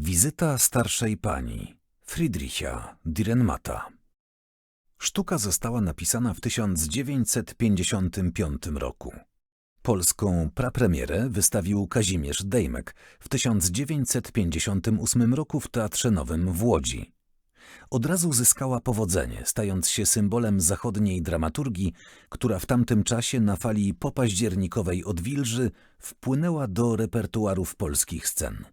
Wizyta starszej pani Friedricha Dürrenmatta. Sztuka została napisana w 1955 roku. Polską prapremierę wystawił Kazimierz Dejmek w 1958 roku w Teatrze Nowym w Łodzi. Od razu zyskała powodzenie, stając się symbolem zachodniej dramaturgii, która w tamtym czasie na fali popaździernikowej odwilży wpłynęła do repertuarów polskich scen.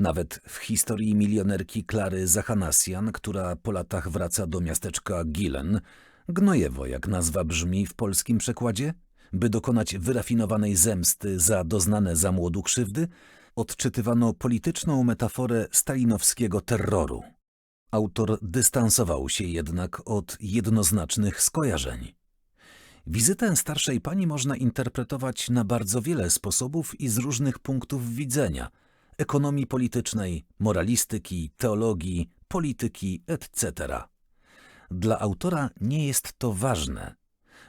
Nawet w historii milionerki Klary Zachanasian, która po latach wraca do miasteczka Gilen, Gnojewo, jak nazwa brzmi w polskim przekładzie, by dokonać wyrafinowanej zemsty za doznane za młodu krzywdy, odczytywano polityczną metaforę stalinowskiego terroru. Autor dystansował się jednak od jednoznacznych skojarzeń. Wizytę starszej pani można interpretować na bardzo wiele sposobów i z różnych punktów widzenia ekonomii politycznej, moralistyki, teologii, polityki, etc. Dla autora nie jest to ważne.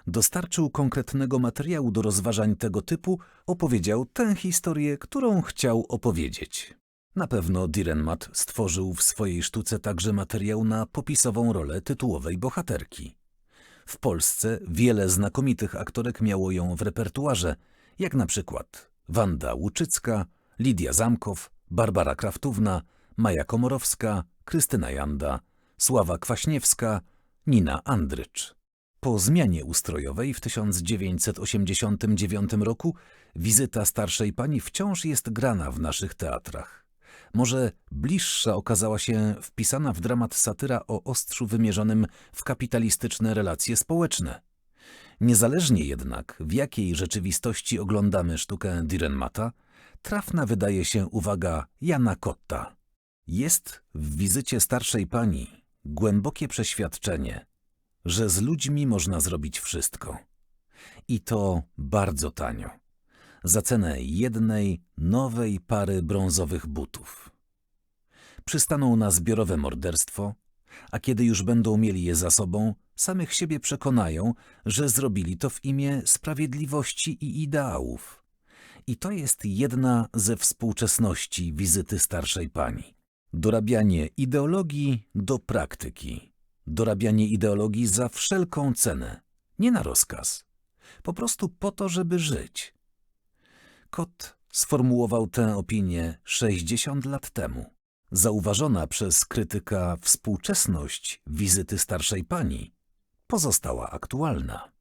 Dostarczył konkretnego materiału do rozważań tego typu, opowiedział tę historię, którą chciał opowiedzieć. Na pewno Dürrenmatt stworzył w swojej sztuce także materiał na popisową rolę tytułowej bohaterki. W Polsce wiele znakomitych aktorek miało ją w repertuarze, jak na przykład Wanda Łuczycka, Lidia Zamkow, Barbara Kraftówna, Maja Komorowska, Krystyna Janda, Sława Kwaśniewska, Nina Andrycz. Po zmianie ustrojowej w 1989 roku wizyta starszej pani wciąż jest grana w naszych teatrach. Może bliższa okazała się wpisana w dramat satyra o ostrzu wymierzonym w kapitalistyczne relacje społeczne. Niezależnie jednak, w jakiej rzeczywistości oglądamy sztukę Dürrenmatta, trafna wydaje się uwaga Jana Kotta. Jest w wizycie starszej pani głębokie przeświadczenie, że z ludźmi można zrobić wszystko. I to bardzo tanio. Za cenę jednej nowej pary brązowych butów. Przystaną na zbiorowe morderstwo, a kiedy już będą mieli je za sobą, samych siebie przekonają, że zrobili to w imię sprawiedliwości i ideałów. I to jest jedna ze współczesności wizyty starszej pani. Dorabianie ideologii do praktyki. Dorabianie ideologii za wszelką cenę, nie na rozkaz. Po prostu po to, żeby żyć. Kot sformułował tę opinię 60 lat temu. Zauważona przez krytyka współczesność wizyty starszej pani pozostała aktualna.